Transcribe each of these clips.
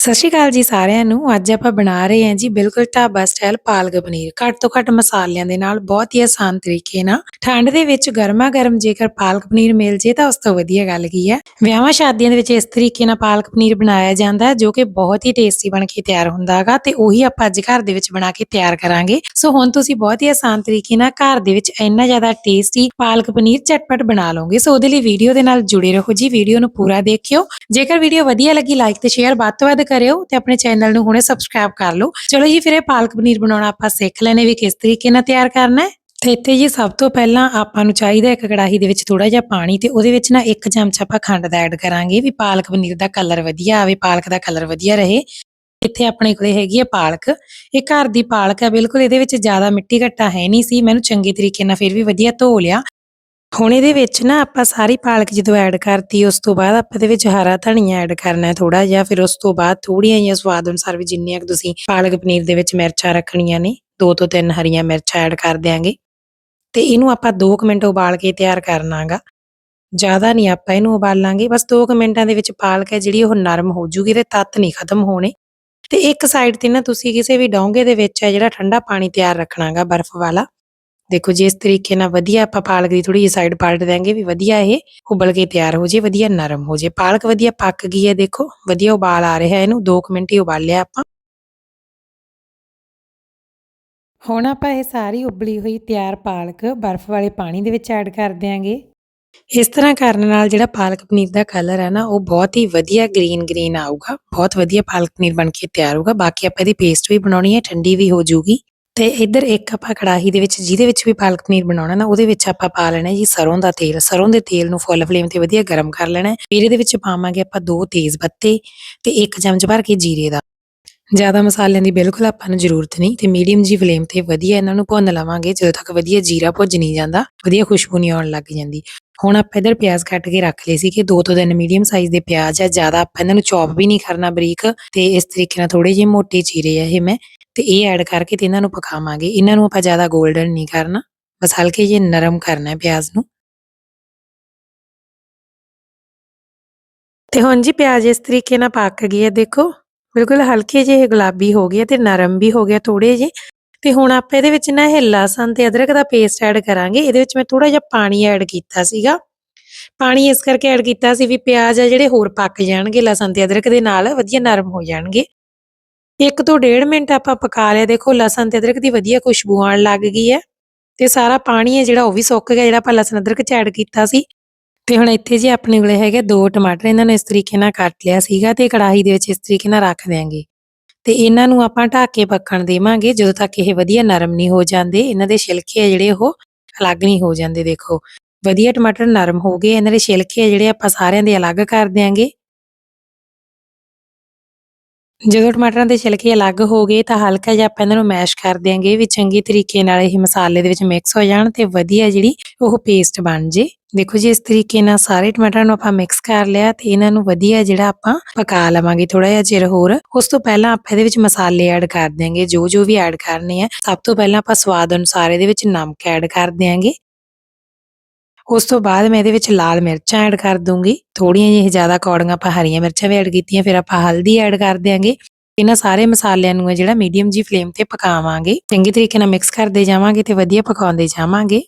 ਸਤਿ ਸ਼੍ਰੀ ਅਕਾਲ ਜੀ ਸਾਰਿਆਂ ਨੂੰ। ਅੱਜ ਆਪਾਂ ਬਣਾ ਰਹੇ ਹਾਂ ਜੀ ਬਿਲਕੁਲ ਢਾਬਾ ਸਟਾਈਲ ਪਾਲਕ ਪਨੀਰ। ਘੱਟ ਤੋਂ ਘੱਟ ਮਸਾਲਿਆਂ ਦੇ ਨਾਲ ਬਹੁਤ ਹੀ ਆਸਾਨ ਤਰੀਕੇ ਨਾਲ। ਠੰਡ ਦੇ ਵਿੱਚ ਗਰਮਾ ਗਰਮ ਜੇਕਰ ਪਾਲਕ ਪਨੀਰ ਮਿਲ ਜੇ ਤਾਂ ਉਸ ਤੋਂ ਵਧੀਆ ਗੱਲ ਕੀ ਹੈ। ਵਿਆਹਾਂ ਸ਼ਾਦੀਆਂ ਦੇ ਵਿੱਚ ਇਸ ਤਰੀਕੇ ਨਾਲ ਪਾਲਕ ਪਨੀਰ ਬਣਾਇਆ ਜਾਂਦਾ ਹੈ ਜੋ ਕਿ ਬਹੁਤ ਹੀ ਟੇਸਟੀ ਬਣ ਕੇ ਤਿਆਰ ਹੁੰਦਾ ਹੈਗਾ ਤੇ ਉਹੀ ਆਪਾਂ ਅੱਜ ਘਰ ਦੇ ਵਿੱਚ ਬਣਾ ਕੇ ਤਿਆਰ ਕਰਾਂਗੇ। ਸੋ ਹੁਣ ਤੁਸੀਂ ਬਹੁਤ ਹੀ ਆਸਾਨ ਤਰੀਕੇ ਨਾਲ ਘਰ ਦੇ ਵਿੱਚ ਇੰਨਾ ਜ਼ਿਆਦਾ ਟੇਸਟੀ ਪਾਲਕ ਪਨੀਰ ਝਟਪਟ ਬਣਾ ਲਓਗੇ। ਸੋ ਉਹਦੇ ਲਈ ਵੀਡੀਓ ਦੇ ਨਾਲ ਜੁੜੇ ਰਹੋ ਜੀ। ਵੀਡੀਓ ਨੂੰ ਪੂਰਾ ਦੇਖਿਓ। ਜੇਕਰ ਵੀਡੀਓ ਵਧੀਆ ਲੱਗੀ ਲਾਈਕ ਤੇ ਸ਼ੇਅਰ ਵੱਧ ਤੋਂ ਵੱਧ ਕਰਿਓ ਤੇ ਆਪਣੇ ਚੈਨਲ ਨੂੰ ਹੁਣੇ ਸਬਸਕ੍ਰਾਈਬ ਕਰ ਲਓ। ਚਲੋ ਜੀ, ਫਿਰ ਇਹ ਪਾਲਕ ਪਨੀਰ ਬਣਾਉਣਾ ਆਪਾਂ ਸਿੱਖ ਲੈਨੇ ਵੀ ਕਿਸ ਤਰੀਕੇ ਨਾਲ ਤਿਆਰ ਕਰਨਾ ਹੈ। ਤੇ ਇੱਥੇ ਜੀ ਸਭ ਤੋਂ ਪਹਿਲਾਂ ਆਪਾਂ ਨੂੰ ਚਾਹੀਦਾ ਇੱਕ ਕੜਾਹੀ ਦੇ ਵਿੱਚ ਥੋੜਾ ਜਿਹਾ ਪਾਣੀ ਤੇ ਉਹਦੇ ਵਿੱਚ ਨਾ ਇੱਕ ਚਮਚ ਆਪਾਂ ਖੰਡ ਦਾ ਐਡ ਕਰਾਂਗੇ ਵੀ ਪਾਲਕ ਪਨੀਰ ਦਾ ਕਲਰ ਵਧੀਆ ਆਵੇ, ਪਾਲਕ ਦਾ ਕਲਰ ਵਧੀਆ ਰਹੇ। ਇੱਥੇ ਆਪਣੇ ਕੋਲੇ ਹੈਗੀ ਹੈ ਪਾਲਕ। ਇਹ ਘਰ ਦੀ ਪਾਲਕ ਹੈ ਬਿਲਕੁਲ ਇਹਦੇ ਵਿੱਚ ਜ਼ਿਆਦਾ ਮਿੱਟੀ ਘੱਟਾ ਹੈ ਨਹੀਂ ਸੀ। ਮੈਨੂੰ ਚੰਗੇ ਤਰੀਕੇ ਨਾਲ ਫਿਰ ਵੀ ਵਧੀਆ ਧੋ ਲਿਆ। ਹੁਣ ਇਹਦੇ ਵਿੱਚ ਨਾ ਆਪਾਂ ਸਾਰੀ ਪਾਲਕ ਜਦੋਂ ਐਡ ਕਰਤੀ, ਉਸ ਤੋਂ ਬਾਅਦ ਆਪਾਂ ਇਹਦੇ ਵਿੱਚ ਹਰਾ ਧਨੀਆ ਐਡ ਕਰਨਾ ਹੈ ਥੋੜਾ ਜਿਹਾ, ਫਿਰ ਉਸ ਤੋਂ ਬਾਅਦ ਥੋੜੀਆਂ ਜਿਹੀਆਂ ਸਵਾਦ ਅਨੁਸਾਰ ਵੀ ਜਿੰਨੀਆਂ ਕੁ ਤੁਸੀਂ ਪਾਲਕ ਪਨੀਰ ਦੇ ਵਿੱਚ ਮਿਰਚਾਂ ਰੱਖਣੀਆਂ ਨੇ, ਦੋ ਤੋਂ ਤਿੰਨ ਹਰੀਆਂ ਮਿਰਚਾਂ ਐਡ ਕਰ ਦਿਆਂਗੇ। ਤੇ ਇਹਨੂੰ ਆਪਾਂ 2 ਮਿੰਟ ਉਬਾਲ ਕੇ ਤਿਆਰ ਕਰਨਾਗਾ ਜ਼ਿਆਦਾ ਨਹੀਂ ਆਪਾਂ ਇਹਨੂੰ ਉਬਾਲਾਂਗੇ, ਬਸ 2 ਮਿੰਟਾਂ ਦੇ ਵਿੱਚ ਪਾਲਕ ਹੈ ਜਿਹੜੀ ਉਹ ਨਰਮ ਹੋ ਜੂਗੀ ਤੇ ਤੱਤ ਨਹੀਂ ਖਤਮ ਹੋਣੇ। ਤੇ ਇੱਕ ਸਾਈਡ ਤੇ ਨਾ ਤੁਸੀਂ ਕਿਸੇ ਵੀ ਡੋਂਗੇ ਦੇ ਵਿੱਚ ਹੈ ਜਿਹੜਾ ਠੰਡਾ ਪਾਣੀ ਤਿਆਰ ਰੱਖਣਾਗਾ ਬਰਫ਼ ਵਾਲਾ ਦੇਖੋ ਜੀ ਇਸ ਤਰੀਕੇ ਨਾਲ ਵਧੀਆ ਆਪਾਂ ਪਾਲਕ ਦੀ ਥੋੜੀ ਜਿਹੀ ਸਾਈਡ ਪਲਟ ਦਿਆਂਗੇ ਵੀ ਵਧੀਆ ਇਹ ਉਬਲ ਕੇ ਤਿਆਰ ਹੋ ਜੇ ਵਧੀਆ ਨਰਮ ਹੋ ਜੇ। ਪਾਲਕ ਵਧੀਆ ਪੱਕ ਗਈ ਹੈ ਦੇਖੋ ਵਧੀਆ ਉਬਾਲ ਆ ਰਿਹਾ ਇਹਨੂੰ 2 ਮਿੰਟ ਹੀ ਉਬਾਲਿਆ ਆਪਾਂ। ਹੁਣ ਆਪਾਂ ਇਹ ਸਾਰੀ ਉਬਲੀ ਹੋਈ ਤਿਆਰ ਪਾਲਕ ਬਰਫ਼ ਵਾਲੇ ਪਾਣੀ ਦੇ ਵਿੱਚ ਐਡ ਕਰ ਦਿਆਂਗੇ। ਇਸ ਤਰ੍ਹਾਂ ਕਰਨ ਨਾਲ ਜਿਹੜਾ ਪਾਲਕ ਪਨੀਰ ਦਾ ਕਲਰ ਹੈ ਨਾ ਉਹ ਬਹੁਤ ਹੀ ਵਧੀਆ ਗ੍ਰੀਨ ਗ੍ਰੀਨ ਆਊਗਾ ਬਹੁਤ ਵਧੀਆ ਪਾਲਕ ਪਨੀਰ ਬਣ ਕੇ ਤਿਆਰ ਹੋਊਗਾ। ਬਾਕੀ ਆਪਾਂ ਇਹਦੀ ਪੇਸਟ ਵੀ ਬਣਾਉਣੀ ਹੈ ਠੰਡੀ ਵੀ ਹੋ ਜਾਊਗੀ। ਤੇ ਇੱਧਰ ਇੱਕ ਆਪਾਂ ਕੜਾਹੀ ਦੇ ਵਿੱਚ, ਜਿਹਦੇ ਵਿੱਚ ਵੀ ਪਾਲਕ ਪਨੀਰ ਬਣਾਉਣਾ ਨਾ, ਉਹਦੇ ਵਿੱਚ ਆਪਾਂ ਪਾ ਲੈਣਾ ਜੀ ਸਰੋਂ ਦਾ ਤੇਲ। ਸਰੋਂ ਦੇ ਤੇਲ ਨੂੰ ਫੁੱਲ ਫਲੇਮ ਤੇ ਵਧੀਆ ਗਰਮ ਕਰ ਲੈਣਾ। ਫਿਰ ਇਹਦੇ ਵਿੱਚ ਪਾਵਾਂਗੇ ਆਪਾਂ ਦੋ ਤੇਜ਼ ਪੱਤੇ ਤੇ ਇੱਕ ਚਮਚ ਭਰ ਕੇ ਜੀਰੇ ਦਾ। ਜ਼ਿਆਦਾ ਮਸਾਲਿਆਂ ਦੀ ਬਿਲਕੁਲ ਆਪਾਂ ਨੂੰ ਜ਼ਰੂਰਤ ਨਹੀਂ ਤੇ ਮੀਡੀਅਮ ਜੀ ਫਲੇਮ ਤੇ ਵਧੀਆ ਇਹਨਾਂ ਨੂੰ ਭੁੰਨ ਲਵਾਂਗੇ। ਜਦੋਂ ਤੱਕ ਵਧੀਆ ਜੀਰਾ ਭੁੱਜ ਨਹੀਂ ਜਾਂਦਾ, ਵਧੀਆ ਖੁਸ਼ਬੂ ਨਹੀਂ ਆਉਣ ਲੱਗ ਜਾਂਦੀ। ਹੁਣ ਆਪਾਂ ਇਧਰ ਪਿਆਜ਼ ਕੱਟ ਕੇ ਰੱਖ ਲਏ ਸੀ ਕਿ ਦੋ ਤੋਂ ਤਿੰਨ ਮੀਡੀਅਮ ਸਾਈਜ਼ ਦੇ ਪਿਆਜ਼ ਆ। ਜ਼ਿਆਦਾ ਆਪਾਂ ਇਹਨਾਂ ਨੂੰ ਚੌਪ ਵੀ ਨਹੀਂ ਕਰਨਾ ਬਰੀਕ ਤੇ ਇਸ ਤਰੀਕੇ ਨਾਲ ਥੋੜੇ ਜਿਹੇ ਮੋਟੇ ਚੀਰੇ ਆ ਇਹ ਮੈਂ। ਤੇ ਇਹ ਐਡ ਕਰਕੇ ਤੇ ਇਹਨਾਂ ਨੂੰ ਪਕਾਵਾਂਗੇ। ਇਹਨਾਂ ਨੂੰ ਆਪਾਂ ਜ਼ਿਆਦਾ 골ਡਨ ਨਹੀਂ ਕਰਨਾ। ਬਸ ਹਲਕੇ ਜਿਹੇ ਨਰਮ ਕਰਨਾ ਹੈ ਪਿਆਜ਼ ਨੂੰ। ਤੇ ਹੁਣ ਜੀ ਪਿਆਜ਼ ਇਸ ਤਰੀਕੇ ਨਾਲ ਪੱਕ ਗਈ ਹੈ, ਦੇਖੋ। ਬਿਲਕੁਲ ਹਲਕੇ ਜਿਹੇ ਗੁਲਾਬੀ ਹੋ ਗਏ ਤੇ ਨਰਮ ਵੀ ਹੋ ਗਿਆ ਥੋੜੇ ਜਿਹੇ। ਤੇ ਹੁਣ ਆਪਾਂ ਇਹਦੇ ਵਿੱਚ ਨਾ ਇਹ ਲਸਣ ਤੇ ਅਦਰਕ ਦਾ ਪੇਸਟ ਐਡ ਕਰਾਂਗੇ। ਇਹਦੇ ਵਿੱਚ ਮੈਂ ਥੋੜਾ ਜਿਹਾ ਪਾਣੀ ਐਡ ਕੀਤਾ ਸੀਗਾ। ਪਾਣੀ ਇਸ ਕਰਕੇ ਐਡ ਕੀਤਾ ਸੀ ਵੀ ਪਿਆਜ਼ ਆ ਜਿਹੜੇ ਹੋਰ ਪੱਕ ਜਾਣਗੇ ਲਸਣ ਤੇ ਅਦਰਕ ਦੇ ਨਾਲ, ਵਧੀਆ ਨਰਮ ਹੋ ਜਾਣਗੇ। ਇੱਕ ਤੋਂ ਡੇਢ ਮਿੰਟ ਆਪਾਂ ਪਕਾ ਲਿਆ। ਦੇਖੋ, ਲਸਣ ਤੇ ਅਦਰਕ ਦੀ ਵਧੀਆ ਖੁਸ਼ਬੂ ਆਉਣ ਲੱਗ ਗਈ ਹੈ ਤੇ ਸਾਰਾ ਪਾਣੀ ਹੈ ਜਿਹੜਾ ਉਹ ਵੀ ਸੁੱਕ ਗਿਆ, ਜਿਹੜਾ ਆਪਾਂ ਲਸਣ, ਅਦਰਕ ਚ ਐਡ ਕੀਤਾ ਸੀ। ਤੇ ਹੁਣ ਇੱਥੇ ਜੀ ਆਪਣੇ ਕੋਲੇ ਹੈਗੇ ਦੋ ਟਮਾਟਰ। ਇਹਨਾਂ ਨੂੰ ਇਸ ਤਰੀਕੇ ਨਾਲ ਕੱਟ ਲਿਆ ਸੀਗਾ ਤੇ ਕੜਾਹੀ ਦੇ ਵਿੱਚ ਇਸ ਤਰੀਕੇ ਨਾਲ ਰੱਖ ਦਿਆਂਗੇ। ਤੇ ਇਹਨਾਂ ਨੂੰ ਆਪਾਂ ਢੱਕ ਕੇ ਪੱਕਣ ਦੇਵਾਂਗੇ ਜਦੋਂ ਤੱਕ ਇਹ ਵਧੀਆ ਨਰਮ ਨਹੀਂ ਹੋ ਜਾਂਦੇ। ਇਹਨਾਂ ਦੇ ਛਿਲਕੇ ਆ ਜਿਹੜੇ ਉਹ ਅਲੱਗ ਨਹੀਂ ਹੋ ਜਾਂਦੇ, ਦੇਖੋ। ਵਧੀਆ ਟਮਾਟਰ ਨਰਮ ਹੋ ਗਏ। ਇਹਨਾਂ ਦੇ ਛਿਲਕੇ ਆ ਜਿਹੜੇ ਆਪਾਂ ਸਾਰਿਆਂ ਦੇ ਅਲੱਗ ਕਰ ਦਿਆਂਗੇ। ਜਦੋਂ ਟਮਾਟਰਾਂ ਦੇ ਛਿਲਕੇ ਅਲੱਗ ਹੋ ਗਏ ਤਾਂ ਹਲਕਾ ਜਿਹਾ ਆਪਾਂ ਇਹਨਾਂ ਨੂੰ ਮੈਸ਼ ਕਰ ਦਿਆਂਗੇ, ਵੀ ਚੰਗੀ ਤਰੀਕੇ ਨਾਲ ਇਹ ਮਸਾਲੇ ਦੇ ਵਿੱਚ ਮਿਕਸ ਹੋ ਜਾਣ ਤੇ ਵਧੀਆ ਜਿਹੜੀ ਉਹ ਪੇਸਟ ਬਣ ਜੇ। ਦੇਖੋ ਜੀ, ਇਸ ਤਰੀਕੇ ਨਾਲ ਸਾਰੇ ਟਮਾਟਰਾਂ ਨੂੰ ਆਪਾਂ ਮਿਕਸ ਕਰ ਲਿਆ ਤੇ ਇਹਨਾਂ ਨੂੰ ਵਧੀਆ ਜਿਹੜਾ ਆਪਾਂ ਪਕਾ ਲਵਾਂਗੇ ਥੋੜਾ ਜਿਹਾ ਚਿਰ ਹੋਰ। ਉਸ ਤੋਂ ਪਹਿਲਾਂ ਆਪਾਂ ਇਹਦੇ ਵਿੱਚ ਮਸਾਲੇ ਐਡ ਕਰ ਦਿਆਂਗੇ ਜੋ ਜੋ ਵੀ ਐਡ ਕਰਨੇ ਆ। ਸਭ ਤੋਂ ਪਹਿਲਾਂ ਆਪਾਂ ਸਵਾਦ ਅਨੁਸਾਰ ਇਹਦੇ ਵਿੱਚ ਨਮਕ ਐਡ ਕਰ ਦਿਆਂਗੇ। ਉਸ ਤੋਂ ਬਾਅਦ ਮੈਂ ਇਹਦੇ ਵਿੱਚ ਲਾਲ ਮਿਰਚਾਂ ਐਡ ਕਰ ਦੂੰਗੀ। ਥੋੜੀਆਂ ਜਿਹੀਆਂ ਜ਼ਿਆਦਾ ਕੌੜੀਆਂ ਆਪਾਂ ਹਰੀਆਂ ਮਿਰਚਾਂ ਵੀ ਐਡ ਕੀਤੀਆਂ, ਫਿਰ ਆਪਾਂ ਹਲਦੀ ਐਡ ਕਰ ਦਿਆਂਗੇ। ਇਹਨਾਂ ਸਾਰੇ ਮਸਾਲਿਆਂ ਨੂੰ ਜਿਹੜਾ ਮੀਡੀਅਮ ਜੀ ਫਲੇਮ ਤੇ ਪਕਾਵਾਂਗੇ। ਚੰਗੇ ਤਰੀਕੇ ਨਾਲ ਮਿਕਸ ਕਰਦੇ ਜਾਵਾਂਗੇ ਤੇ ਵਧੀਆ ਪਕਾਉਂਦੇ ਜਾਵਾਂਗੇ।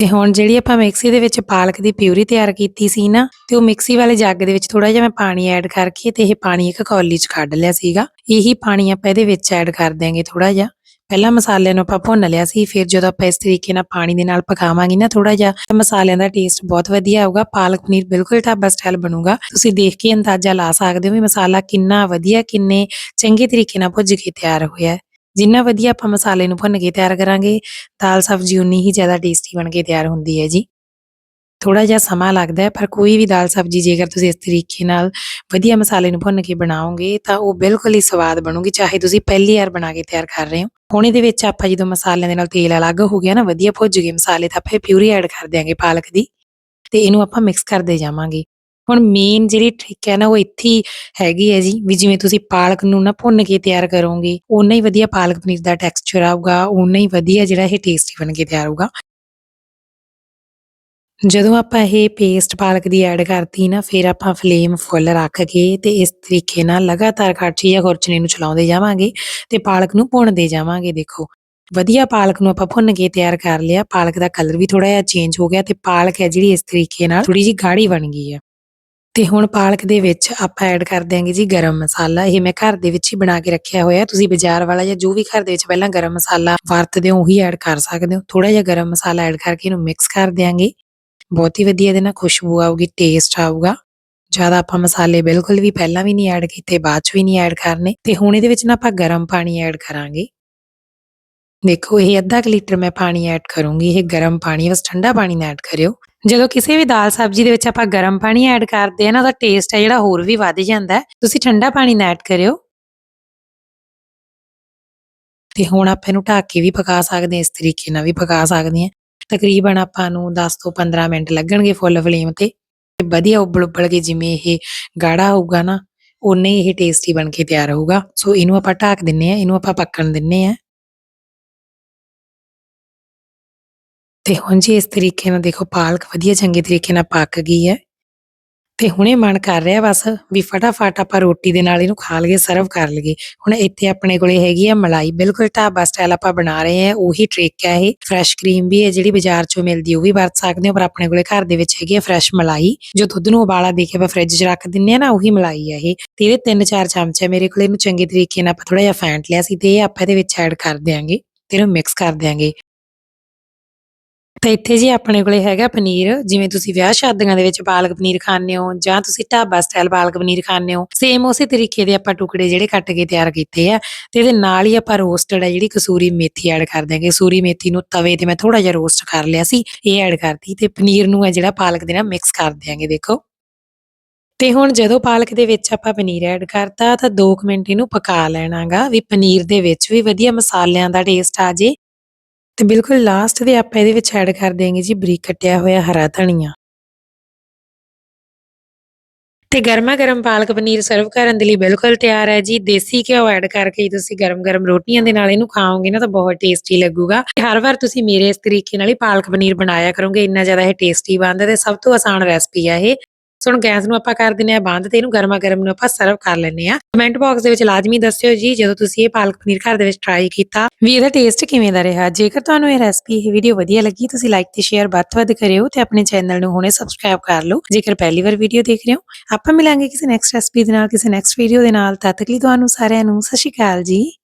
ਤੇ ਹੁਣ ਜਿਹੜੀ ਆਪਾਂ ਮਿਕਸੀ ਦੇ ਵਿੱਚ ਪਾਲਕ ਦੀ ਪਿਊਰੀ ਤਿਆਰ ਕੀਤੀ ਸੀ ਨਾ, ਤੇ ਉਹ ਮਿਕਸੀ ਵਾਲੇ ਜੱਗ ਦੇ ਵਿੱਚ ਥੋੜਾ ਜਿਹਾ ਮੈਂ ਪਾਣੀ ਐਡ ਕਰਕੇ ਤੇ ਇਹ ਪਾਣੀ ਇੱਕ ਕੌਲੀ 'ਚ ਕੱਢ ਲਿਆ ਸੀਗਾ। ਇਹੀ ਪਾਣੀ ਆਪਾਂ ਇਹਦੇ ਵਿੱਚ ਐਡ ਕਰ ਦਿਆਂਗੇ ਥੋੜਾ ਜਿਹਾ। ਪਹਿਲਾਂ ਮਸਾਲਿਆਂ ਨੂੰ ਆਪਾਂ ਭੁੰਨ ਲਿਆ ਸੀ, ਫਿਰ ਜਦੋਂ ਆਪਾਂ ਇਸ ਤਰੀਕੇ ਨਾਲ ਪਾਣੀ ਦੇ ਨਾਲ ਪਕਾਵਾਂਗੇ ਨਾ ਥੋੜਾ ਜਿਹਾ, ਤਾਂ ਮਸਾਲਿਆਂ ਦਾ ਟੇਸਟ ਬਹੁਤ ਵਧੀਆ ਆਊਗਾ। ਪਾਲਕ ਪਨੀਰ ਬਿਲਕੁਲ ਢਾਬਾ ਸਟਾਈਲ ਬਣੂਗਾ। ਤੁਸੀਂ ਦੇਖ ਕੇ ਅੰਦਾਜ਼ਾ ਲਾ ਸਕਦੇ ਹੋ ਵੀ ਮਸਾਲਾ ਕਿੰਨਾ ਵਧੀਆ, ਕਿੰਨੇ ਚੰਗੇ ਤਰੀਕੇ ਨਾਲ ਭੁੱਜ ਕੇ ਤਿਆਰ ਹੋਇਆ ਹੈ। ਜਿੰਨਾ ਵਧੀਆ ਆਪਾਂ ਮਸਾਲੇ ਨੂੰ ਭੁੰਨ ਕੇ ਤਿਆਰ ਕਰਾਂਗੇ, ਦਾਲ ਸਬਜ਼ੀ ਉਨੀ ਹੀ ਜ਼ਿਆਦਾ ਟੇਸਟੀ ਬਣ ਕੇ ਤਿਆਰ ਹੁੰਦੀ ਹੈ ਜੀ। ਥੋੜਾ ਜਿਹਾ ਸਮਾਂ ਲੱਗਦਾ ਹੈ, ਪਰ ਕੋਈ ਵੀ ਦਾਲ ਸਬਜ਼ੀ ਜੇਕਰ ਤੁਸੀਂ ਇਸ ਤਰੀਕੇ ਨਾਲ ਵਧੀਆ ਮਸਾਲੇ ਨੂੰ ਭੁੰਨ ਕੇ ਬਣਾਓਗੇ, ਤਾਂ ਉਹ ਬਿਲਕੁਲ ਹੀ ਸਵਾਦ ਬਣੂਗੀ, ਚਾਹੇ ਤੁਸੀਂ ਪਹਿਲੀ ਵਾਰ ਬਣਾ ਕੇ ਤਿਆਰ ਕਰ ਰਹੇ ਹੋ। ਹੁਣ ਇਹਦੇ ਵਿੱਚ ਆਪਾਂ ਜਦੋਂ ਮਸਾਲਿਆਂ ਦੇ ਨਾਲ ਤੇਲ ਅਲੱਗ ਹੋ ਗਿਆ ਨਾ, ਵਧੀਆ ਭੁੱਜ ਗਏ ਮਸਾਲੇ, ਤਾਂ ਆਪਾਂ ਪਿਊਰੀ ਐਡ ਕਰ ਦਿਆਂਗੇ ਪਾਲਕ ਦੀ ਤੇ ਇਹਨੂੰ ਆਪਾਂ ਮਿਕਸ ਕਰਦੇ ਜਾਵਾਂਗੇ। ਹੁਣ ਮੇਨ ਜਿਹੜੀ ਟ੍ਰਿਕ ਹੈ ਨਾ, ਉਹ ਇੱਥੇ ਹੈਗੀ ਹੈ ਜੀ, ਵੀ ਜਿਵੇਂ ਤੁਸੀਂ ਪਾਲਕ ਨੂੰ ਨਾ ਭੁੰਨ ਕੇ ਤਿਆਰ ਕਰੋਗੇ, ਓਨਾ ਹੀ ਵਧੀਆ ਪਾਲਕ ਪਨੀਰ ਦਾ ਟੈਕਸਚਰ ਆਊਗਾ ਉਨਾ ਹੀ ਵਧੀਆ ਜਿਹੜਾ ਇਹ ਟੇਸਟੀ ਬਣ ਕੇ ਤਿਆਰ ਹੋਊਗਾ। ਜਦੋਂ ਆਪਾਂ ਇਹ ਪੇਸਟ ਪਾਲਕ ਦੀ ਐਡ ਕਰਤੀ ਨਾ, ਫਿਰ ਆਪਾਂ ਫਲੇਮ ਫੁੱਲ ਰੱਖ ਕੇ ਤੇ ਇਸ ਤਰੀਕੇ ਨਾਲ ਲਗਾਤਾਰ ਕੜਛੀ ਜਾਂ ਖੁਰਚਣੀ ਨੂੰ ਚਲਾਉਂਦੇ ਜਾਵਾਂਗੇ ਤੇ ਪਾਲਕ ਨੂੰ ਭੁੰਨਦੇ ਜਾਵਾਂਗੇ, ਦੇਖੋ। ਵਧੀਆ ਪਾਲਕ ਨੂੰ ਆਪਾਂ ਭੁੰਨ ਕੇ ਤਿਆਰ ਕਰ ਲਿਆ ਪਾਲਕ ਦਾ ਕਲਰ ਵੀ ਥੋੜਾ ਜਿਹਾ ਚੇਂਜ ਹੋ ਗਿਆ ਤੇ ਪਾਲਕ ਹੈ ਜਿਹੜੀ ਇਸ ਤਰੀਕੇ ਨਾਲ ਥੋੜੀ ਜਿਹੀ ਗਾੜੀ ਬਣ ਗਈ ਹੈ। ਤੇ ਹੁਣ ਪਾਲਕ ਦੇ ਵਿੱਚ ਆਪਾਂ ਐਡ ਕਰ ਦਿਆਂਗੇ ਜੀ ਗਰਮ ਮਸਾਲਾ, ਇਹ ਮੈਂ ਘਰ ਦੇ ਵਿੱਚ ਹੀ ਬਣਾ ਕੇ ਰੱਖਿਆ ਹੋਇਆ, ਤੁਸੀਂ ਬਾਜ਼ਾਰ ਵਾਲਾ ਜਾਂ ਜੋ ਵੀ ਘਰ ਦੇ ਵਿੱਚ ਪਹਿਲਾਂ ਗਰਮ ਮਸਾਲਾ ਵਰਤਦੇ ਹੋ, ਉਹੀ ਐਡ ਕਰ ਸਕਦੇ ਹੋ। ਥੋੜਾ ਜਿਹਾ ਗਰਮ ਮਸਾਲਾ ਐਡ ਕਰਕੇ ਇਹਨੂੰ ਮਿਕਸ ਕਰ ਦਿਆਂਗੇ। ਬਹੁਤ ਹੀ ਵਧੀਆ ਇਹਦੇ ਨਾਲ ਖੁਸ਼ਬੂ ਆਊਗੀ ਟੇਸਟ ਆਊਗਾ। ਜ਼ਿਆਦਾ ਆਪਾਂ ਮਸਾਲੇ ਬਿਲਕੁਲ ਵੀ ਪਹਿਲਾਂ ਵੀ ਨਹੀਂ ਐਡ ਕੀਤੇ, ਬਾਅਦ ਚ ਵੀ ਨਹੀਂ ਐਡ ਕਰਨੇ। ਤੇ ਹੁਣ ਇਹਦੇ ਵਿੱਚ ਨਾ ਆਪਾਂ ਗਰਮ ਪਾਣੀ ਐਡ ਕਰਾਂਗੇ। ਦੇਖੋ, ਇਹ ਅੱਧਾ ਕੁ ਲੀਟਰ ਮੈਂ ਪਾਣੀ ਐਡ ਕਰੂੰਗੀ। ਇਹ ਗਰਮ ਪਾਣੀ, ਬਸ ਠੰਡਾ ਪਾਣੀ ਨਾ ਐਡ ਕਰਿਓ। ਜਦੋਂ ਕਿਸੇ ਵੀ ਦਾਲ ਸਬਜ਼ੀ ਦੇ ਵਿੱਚ ਆਪਾਂ ਗਰਮ ਪਾਣੀ ਐਡ ਕਰਦੇ ਆ ਨਾ ਉਹਦਾ ਟੇਸਟ ਹੈ ਜਿਹੜਾ ਹੋਰ ਵੀ ਵੱਧ ਜਾਂਦਾ ਤੁਸੀਂ ਠੰਡਾ ਪਾਣੀ ਨਾ ਐਡ ਕਰਿਓ। ਤੇ ਹੁਣ ਆਪਾਂ ਇਹਨੂੰ ਢੱਕ ਕੇ ਵੀ ਪਕਾ ਸਕਦੇ ਹਾਂ, ਇਸ ਤਰੀਕੇ ਨਾਲ ਵੀ ਪਕਾ ਸਕਦੇ ਹਾਂ। ਤਕਰੀਬਨ ਆਪਾਂ ਨੂੰ 10 ਤੋਂ 15 ਮਿੰਟ ਲੱਗਣਗੇ ਫੁੱਲ ਫਲੇਮ ਤੇ। ਵਧੀਆ ਉਬਲ ਉਬਲ ਕੇ ਜਿਵੇਂ ਇਹ ਗਾੜਾ ਹੋਊਗਾ ਨਾ ਉਨੇ ਇਹ ਟੇਸਟੀ ਬਣ ਕੇ ਤਿਆਰ ਹੋਊਗਾ। ਸੋ ਇਹਨੂੰ ਆਪਾਂ ਢੱਕ ਦਿੰਨੇ ਆ, ਇਹਨੂੰ ਆਪਾਂ ਪੱਕਣ ਦਿੰਨੇ ਆ। ਤੇ ਹੁਣ ਜੀ ਇਸ ਤਰੀਕੇ ਨਾਲ ਦੇਖੋ, ਪਾਲਕ ਵਧੀਆ ਚੰਗੇ ਤਰੀਕੇ ਨਾਲ ਪੱਕ ਗਈ ਹੈ। ਤੇ ਹੁਣੇ ਮਨ ਕਰ ਰਿਹਾ ਬਸ ਵੀ ਫਟਾਫਟ ਆਪਾਂ ਰੋਟੀ ਦੇ ਨਾਲ ਇਹਨੂੰ ਖਾ ਲਈਏ ਸਰਵ ਕਰ ਲਈਏ। ਹੁਣ ਇੱਥੇ ਆਪਣੇ ਕੋਲੇ ਹੈਗੀ ਆ ਮਲਾਈ। ਬਿਲਕੁਲ ਢਾਬਾ ਸਟਾਈਲ ਆਪਾਂ ਬਣਾ ਰਹੇ ਹਾਂ, ਉਹੀ ਟ੍ਰਿਕ ਹੈ ਇਹ। ਫਰੈਸ਼ ਕਰੀਮ ਵੀ ਹੈ ਜਿਹੜੀ ਬਾਜ਼ਾਰ ਚੋਂ ਮਿਲਦੀ, ਉਹ ਵੀ ਵਰਤ ਸਕਦੇ ਹੋ, ਪਰ ਆਪਣੇ ਕੋਲੇ ਘਰ ਦੇ ਵਿੱਚ ਹੈਗੀ ਆ ਫਰੈਸ਼ ਮਲਾਈ। ਜੋ ਦੁੱਧ ਨੂੰ ਉਬਾਲਾ ਦੇ ਕੇ ਆਪਾਂ ਫ੍ਰਿਜ 'ਚ ਰੱਖ ਦਿੰਨੇ ਆ ਨਾ, ਉਹੀ ਮਲਾਈ ਹੈ ਇਹ। ਤੇ ਇਹਦੇ ਤਿੰਨ ਚਾਰ ਚਮਚ ਹੈ ਮੇਰੇ ਕੋਲੇ ਇਹਨੂੰ ਚੰਗੇ ਤਰੀਕੇ ਨਾਲ ਆਪਾਂ ਥੋੜਾ ਜਿਹਾ ਫੈਂਟ ਲਿਆ ਸੀ ਤੇ ਇਹ ਆਪਾਂ ਇਹਦੇ ਵਿੱਚ ਐਡ ਕਰ ਦਿਆਂਗੇ ਤੇ ਇਹਨੂੰ ਮਿਕਸ ਕਰ ਦਿਆਂਗੇ। ਤੇ ਇੱਥੇ ਜੀ ਆਪਣੇ ਕੋਲੇ ਹੈਗਾ ਪਨੀਰ, ਜਿਵੇਂ ਤੁਸੀਂ ਵਿਆਹ ਸ਼ਾਦੀਆਂ ਦੇ ਵਿੱਚ ਪਾਲਕ ਪਨੀਰ ਖਾਂਦੇ ਹੋ ਜਾਂ ਤੁਸੀਂ ਢਾਬਾ ਸਟਾਈਲ ਪਾਲਕ ਪਨੀਰ ਖਾਂਦੇ ਹੋ ਸੇਮ ਉਸੇ ਤਰੀਕੇ ਦੇ ਆਪਾਂ ਟੁਕੜੇ ਜਿਹੜੇ ਕੱਟ ਕੇ ਤਿਆਰ ਕੀਤੇ ਆ ਤੇ ਇਹਦੇ ਨਾਲ ਹੀ ਆਪਾਂ ਰੋਸਟਡ ਹੈ ਜਿਹੜੀ ਕਸੂਰੀ ਮੇਥੀ ਐਡ ਕਰ ਦਿਆਂਗੇ। ਕਸੂਰੀ ਮੇਥੀ ਨੂੰ ਤਵੇ ਤੇ ਮੈਂ ਥੋੜਾ ਜਿਹਾ ਰੋਸਟ ਕਰ ਲਿਆ ਸੀ, ਇਹ ਐਡ ਕਰਤੀ ਤੇ ਪਨੀਰ ਨੂੰ ਹੈ ਜਿਹੜਾ ਪਾਲਕ ਦੇ ਨਾਲ ਮਿਕਸ ਕਰ ਦਿਆਂਗੇ, ਦੇਖੋ। ਤੇ ਹੁਣ ਜਦੋਂ ਪਾਲਕ ਦੇ ਵਿੱਚ ਆਪਾਂ ਪਨੀਰ ਐਡ ਕਰਤਾ ਤਾਂ 2 ਮਿੰਟ ਇਹਨੂੰ ਪਕਾ ਲੈਣਾਗਾ ਵੀ ਪਨੀਰ ਦੇ ਵਿੱਚ ਵੀ ਵਧੀਆ ਮਸਾਲਿਆਂ ਦਾ ਟੇਸਟ ਆ ਜੇ। ਤੇ ਬਿਲਕੁਲ ਲਾਸਟ ਦੇ ਆਪਾਂ ਇਹਦੇ ਵਿੱਚ ਐਡ ਕਰ ਦੇਵਾਂਗੇ ਜੀ ਬਰੀਕ ਕੱਟਿਆ ਹੋਇਆ ਹਰਾ ਧਨੀਆ। ਤੇ ਗਰਮਾ ਗਰਮ ਪਾਲਕ ਪਨੀਰ ਸਰਵ ਕਰਨ ਦੇ ਲਈ ਬਿਲਕੁਲ ਤਿਆਰ ਹੈ ਜੀ। ਦੇਸੀ ਘਿਓ ਐਡ ਕਰਕੇ ਤੁਸੀਂ ਗਰਮ ਗਰਮ ਰੋਟੀਆਂ ਦੇ ਨਾਲ ਇਹਨੂੰ ਖਾਓਗੇ ਨਾ ਤਾਂ ਬਹੁਤ ਟੇਸਟੀ ਲੱਗੂਗਾ। ਤੇ ਹਰ ਵਾਰ ਤੁਸੀਂ ਮੇਰੇ ਇਸ ਤਰੀਕੇ ਨਾਲ ਹੀ ਪਾਲਕ ਪਨੀਰ ਬਣਾਇਆ ਕਰੋਗੇ। ਇੰਨਾ ਜ਼ਿਆਦਾ ਇਹ ਟੇਸਟੀ ਬਣਦਾ ਤੇ ਸਭ ਤੋਂ ਆਸਾਨ ਰੈਸਪੀ ਆ ਇਹ। ਸੋ ਹੁਣ ਗੈਸ ਨੂੰ ਆਪਾਂ ਕਰ ਦਿੰਨੇ ਆ ਬੰਦ ਤੇ ਇਹਨੂੰ ਗਰਮਾ ਗਰਮ ਨੂੰ ਆਪਾਂ ਸਰਵ ਕਰ ਲੈਨੇ ਆ ਕਮੈਂਟ ਬਾਕਸ ਦੇ ਵਿੱਚ ਲਾਜ਼ਮੀ ਦੱਸਿਓ ਜੀ, ਜਦੋਂ ਤੁਸੀਂ ਇਹ ਪਾਲਕ ਪਨੀਰ ਘਰ ਦੇ ਵਿੱਚ ਟਰਾਈ ਕੀਤਾ। ਵੀ ਇਹਦਾ ਟੇਸਟ ਕਿਵੇਂ ਦਾ ਰਿਹਾ? ਜੇਕਰ ਤੁਹਾਨੂੰ ਇਹ ਰੈਸਪੀ ਇਹ ਵੀਡੀਓ ਵਧੀਆ ਲੱਗੀ, ਤੁਸੀਂ ਲਾਈਕ ਤੇ ਸ਼ੇਅਰ ਵੱਧ ਵੱਧ ਕਰਿਓ ਤੇ ਆਪਣੇ ਚੈਨਲ ਨੂੰ ਹੁਣੇ ਸਬਸਕ੍ਰਾਈਬ ਕਰ ਲਓ। ਜੇਕਰ ਪਹਿਲੀ ਵਾਰ ਵੀਡੀਓ ਦੇਖ ਰਹੇ ਹੋ, ਆਪਾਂ ਮਿਲਾਂਗੇ ਕਿਸੇ ਨੈਕਸਟ ਰੈਸਪੀ ਦੇ ਨਾਲ, ਕਿਸੇ ਨੈਕਸਟ ਵੀਡੀਓ ਦੇ ਨਾਲ। ਤਦ ਤੱਕ ਲਈ ਤੁਹਾਨੂੰ ਸਾਰਿਆਂ ਨੂੰ ਸਤਿ ਸ਼੍ਰੀ ਅਕਾਲ ਜੀ।